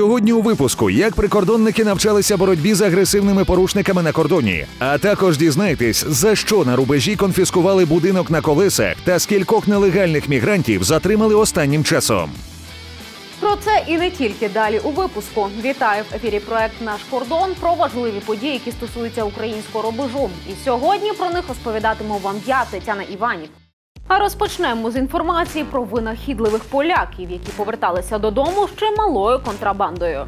Сьогодні у випуску як прикордонники навчалися боротьбі з агресивними порушниками на кордоні. А також дізнайтесь, за що на рубежі конфіскували будинок на колесах та скількох нелегальних мігрантів затримали останнім часом. Про це і не тільки далі у випуску. Вітаю в ефірі проект Наш кордон про важливі події, які стосуються українського рубежу. І сьогодні про них розповідатиму вам я, Тетяна Іванів. А розпочнемо з інформації про винахідливих поляків, які поверталися додому з чималою контрабандою.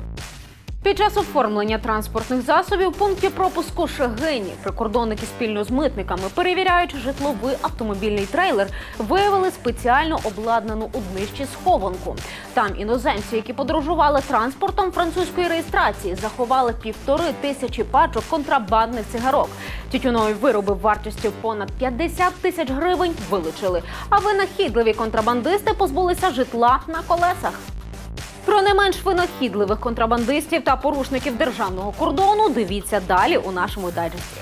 Під час оформлення транспортних засобів пункті пропуску Шегині прикордонники спільно з митниками, перевіряючи житловий автомобільний трейлер, виявили спеціально обладнану у днищі схованку. Там іноземці, які подорожували транспортом французької реєстрації, заховали півтори тисячі пачок контрабандних цигарок. Тютюнові вироби вартістю понад 50 тисяч гривень вилучили. А винахідливі контрабандисти позбулися житла на колесах. Про не менш винахідливих контрабандистів та порушників державного кордону дивіться далі у нашому дайджесті.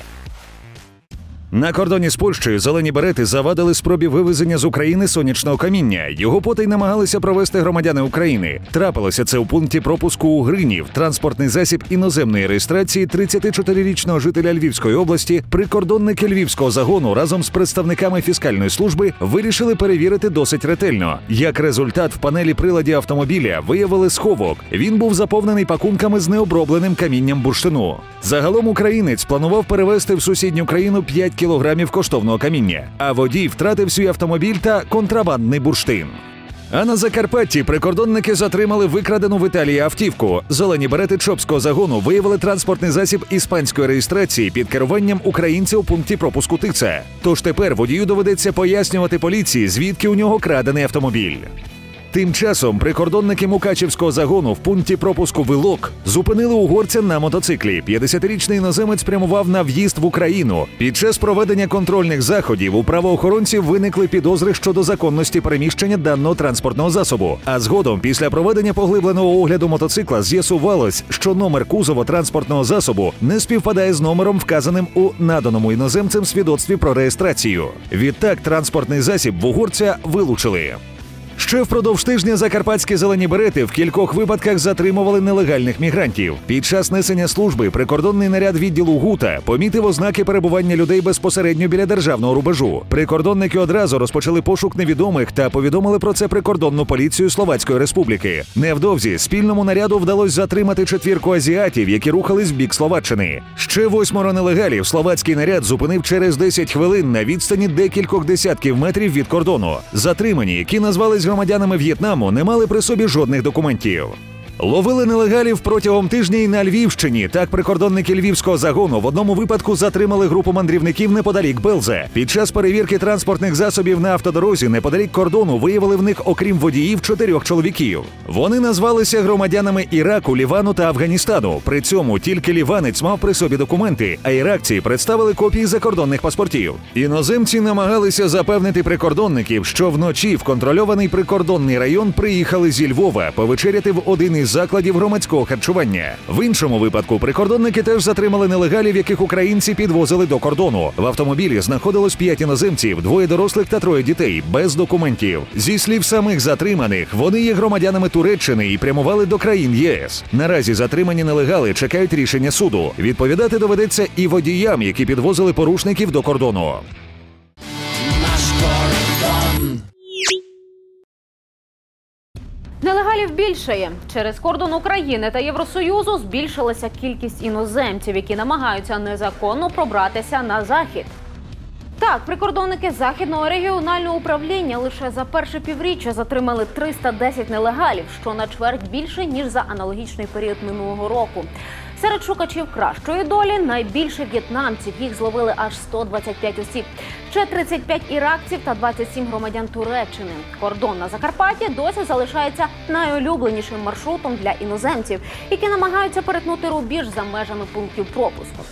На кордоні з Польщею зелені берети завадили спробі вивезення з України сонячного каміння. Його потай намагалися провести громадяни України. Трапилося це у пункті пропуску у Гринів. Транспортний засіб іноземної реєстрації 34-річного жителя Львівської області. Прикордонники львівського загону разом з представниками фіскальної служби вирішили перевірити досить ретельно. Як результат, в панелі приладі автомобіля виявили сховок. Він був заповнений пакунками з необробленим камінням бурштину. Загалом українець планував перевезти в сусідню країну 5 кілограмів коштовного каміння, а водій втратив свій автомобіль та контрабандний бурштин. А на Закарпатті прикордонники затримали викрадену в Італії автівку. Зелені берети Чопського загону виявили транспортний засіб іспанської реєстрації під керуванням українця у пункті пропуску Тица. Тож тепер водію доведеться пояснювати поліції, звідки у нього крадений автомобіль. Тим часом прикордонники Мукачівського загону в пункті пропуску Вилок зупинили угорця на мотоциклі. 50-річний іноземець прямував на в'їзд в Україну. Під час проведення контрольних заходів у правоохоронців виникли підозри щодо законності переміщення даного транспортного засобу. А згодом, після проведення поглибленого огляду мотоцикла, з'ясувалось, що номер кузова транспортного засобу не співпадає з номером, вказаним у наданому іноземцем свідоцтві про реєстрацію. Відтак транспортний засіб в угорця вилучили. Ще впродовж тижня закарпатські зелені берети в кількох випадках затримували нелегальних мігрантів. Під час несення служби прикордонний наряд відділу ГУТа помітив ознаки перебування людей безпосередньо біля державного рубежу. Прикордонники одразу розпочали пошук невідомих та повідомили про це прикордонну поліцію Словацької республіки. Невдовзі спільному наряду вдалося затримати четвірку азіатів, які рухались в бік Словаччини. Ще восьмеро нелегалів словацький наряд зупинив через 10 хвилин на відстані декількох десятків метрів від кордону. Затримані, які назвались громадянами В'єтнаму, не мали при собі жодних документів. Ловили нелегалів протягом тижня і на Львівщині. Так прикордонники львівського загону в одному випадку затримали групу мандрівників неподалік Белзе. Під час перевірки транспортних засобів на автодорозі неподалік кордону виявили в них, окрім водіїв, чотирьох чоловіків. Вони назвалися громадянами Іраку, Лівану та Афганістану. При цьому тільки ліванець мав при собі документи, а іракці представили копії закордонних паспортів. Іноземці намагалися запевнити прикордонників, що вночі в контрольований прикордонний район приїхали зі Львова повечеряти в один із закладів громадського харчування. В іншому випадку прикордонники теж затримали нелегалів, яких українці підвозили до кордону. В автомобілі знаходилось п'ять іноземців, двоє дорослих та троє дітей без документів. Зі слів самих затриманих, вони є громадянами Туреччини і прямували до країн ЄС. Наразі затримані нелегали чекають рішення суду. Відповідати доведеться і водіям, які підвозили порушників до кордону. Нелегалів більшає через кордон України та Євросоюзу збільшилася кількість іноземців, які намагаються незаконно пробратися на захід. Так, прикордонники західного регіонального управління лише за перше півріччя затримали 310 нелегалів, що на чверть більше ніж за аналогічний період минулого року. Серед шукачів кращої долі найбільше в'єтнамців. Їх зловили аж 125 осіб. Ще 35 іракців та 27 громадян Туреччини. Кордон на Закарпатті досі залишається найулюбленішим маршрутом для іноземців, які намагаються перетнути рубіж за межами пунктів пропуску.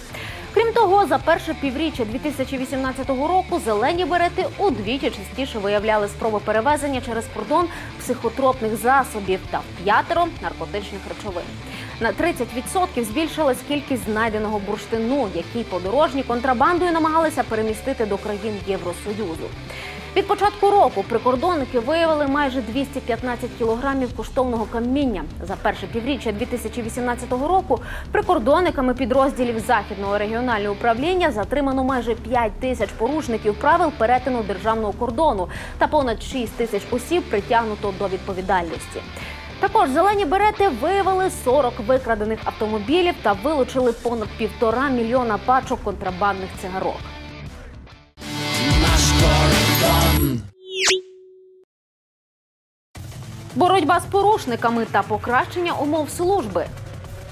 Крім того, за перше півріччя 2018 року зелені берети удвічі частіше виявляли спроби перевезення через кордон психотропних засобів та п'ятеро наркотичних речовин. На 30% збільшилась кількість знайденого бурштину, який подорожні контрабандою намагалися перемістити до країн Євросоюзу. Від початку року прикордонники виявили майже 215 кілограмів коштовного каміння. За перше півріччя 2018 року прикордонниками підрозділів західного регіонального управління затримано майже 5 тисяч порушників правил перетину державного кордону та понад 6 тисяч осіб притягнуто до відповідальності. Також зелені берети виявили 40 викрадених автомобілів та вилучили понад півтора мільйона пачок контрабандних цигарок. Боротьба з порушниками та покращення умов служби.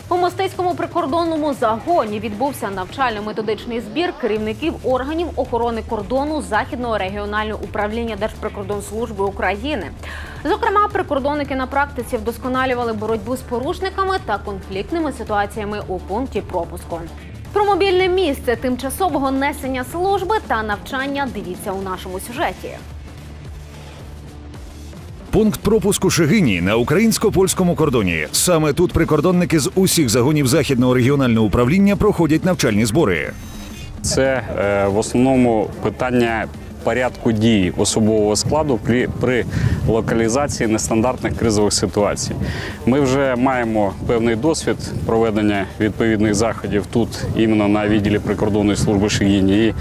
У мостицькому прикордонному загоні відбувся навчально-методичний збір керівників органів охорони кордону Західного регіонального управління Держприкордонслужби України. Зокрема, прикордонники на практиці вдосконалювали боротьбу з порушниками та конфліктними ситуаціями у пункті пропуску. Про мобільне місце тимчасового несення служби та навчання дивіться у нашому сюжеті. Пункт пропуску Шегині на українсько-польському кордоні. Саме тут прикордонники з усіх загонів західного регіонального управління проходять навчальні збори. Це е, в основному питання порядку дій особового складу при, при локалізації нестандартних кризових ситуацій. Ми вже маємо певний досвід проведення відповідних заходів тут, іменно на відділі прикордонної служби Шегіні. І,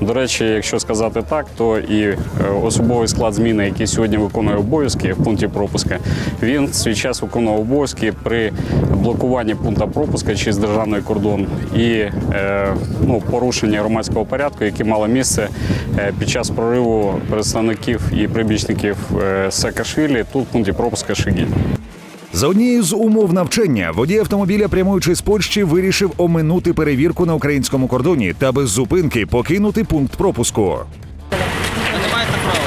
до речі, якщо сказати так, то і е, особовий склад зміни, який сьогодні виконує обов'язки в пункті пропуска, він в свій час виконував обов'язки при блокуванні пункту пропуска через державний кордон і е, ну, порушення громадського порядку, яке мало місце е, під час прориву представників і прибічників е, Саакашвілі тут в пункті пропуска Шегінь. За однією з умов навчання водій автомобіля, прямуючи з Польщі, вирішив оминути перевірку на українському кордоні та без зупинки покинути пункт пропуску. Ви не маєте права.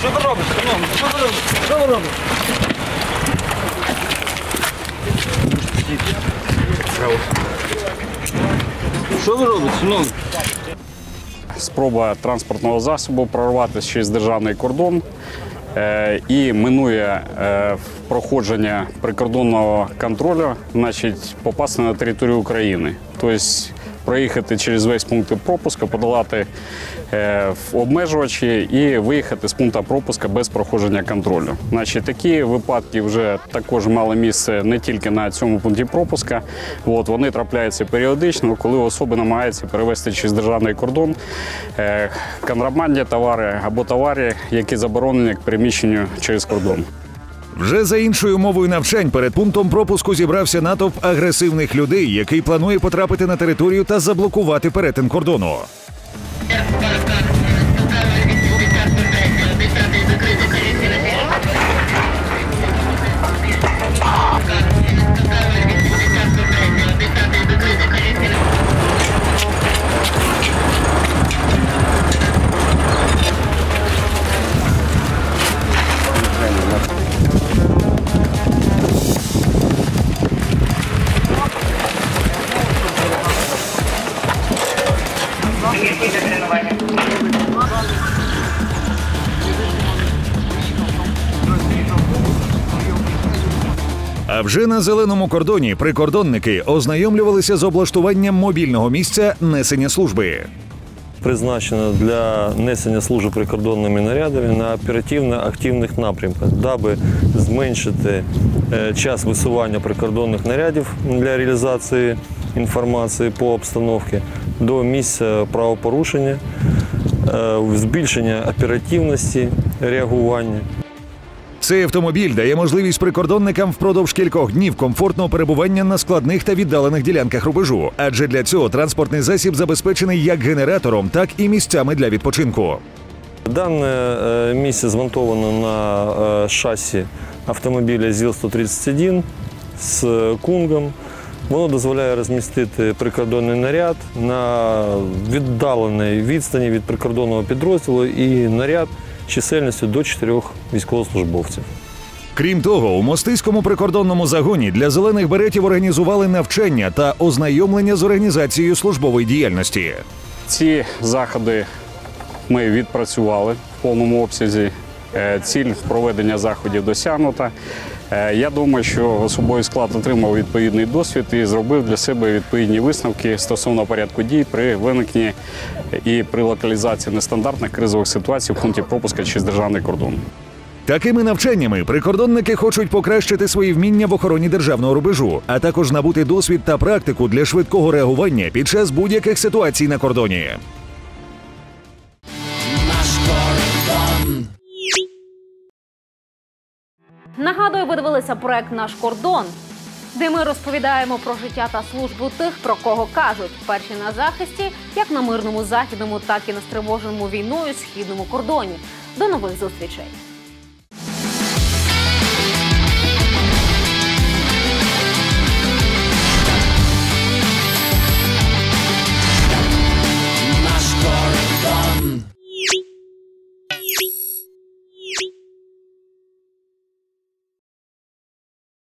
Що ви робите, шановні? Що ви робите? Що ви робите? Що ви робите, шановні? Спроба транспортного засобу прорватися через державний кордон е, і минує е, проходження прикордонного контролю, значить попасти на територію України. Тобто проїхати через весь пункт пропуска, подолати е, обмежувачі і виїхати з пункту пропуска без проходження контролю. Значить, такі випадки вже також мали місце не тільки на цьому пункті пропуска. От, вони трапляються періодично, коли особи намагаються перевезти через державний кордон е, контрабандні товари або товари, які заборонені к переміщенню через кордон. Вже за іншою мовою навчань перед пунктом пропуску зібрався натовп агресивних людей, який планує потрапити на територію та заблокувати перетин кордону. А вже на зеленому кордоні прикордонники ознайомлювалися з облаштуванням мобільного місця несення служби. призначено для несення служби прикордонними нарядами на оперативно-активних напрямках, даби зменшити е, час висування прикордонних нарядів для реалізації інформації по обстановці до місця правопорушення, е, збільшення оперативності реагування. Цей автомобіль дає можливість прикордонникам впродовж кількох днів комфортного перебування на складних та віддалених ділянках рубежу, адже для цього транспортний засіб забезпечений як генератором, так і місцями для відпочинку. Дане е, місце змонтовано на е, шасі автомобіля ЗІЛ-131 з кунгом. Воно дозволяє розмістити прикордонний наряд на віддаленій відстані від прикордонного підрозділу і наряд чисельністю до чотирьох військовослужбовців. Крім того, у мостиському прикордонному загоні для зелених беретів організували навчання та ознайомлення з організацією службової діяльності. Ці заходи ми відпрацювали в повному обсязі. Е, Ціль проведення заходів досягнута. Е, Я думаю, що особовий склад отримав відповідний досвід і зробив для себе відповідні висновки стосовно порядку дій при виникненні і при локалізації нестандартних кризових ситуацій в пункті пропуска через державний кордон. Такими навчаннями прикордонники хочуть покращити свої вміння в охороні державного рубежу, а також набути досвід та практику для швидкого реагування під час будь-яких ситуацій на кордоні. Нагадую, ви дивилися проект Наш кордон, де ми розповідаємо про життя та службу тих, про кого кажуть, перші на захисті, як на мирному західному, так і на стривоженому війною східному кордоні. До нових зустрічей.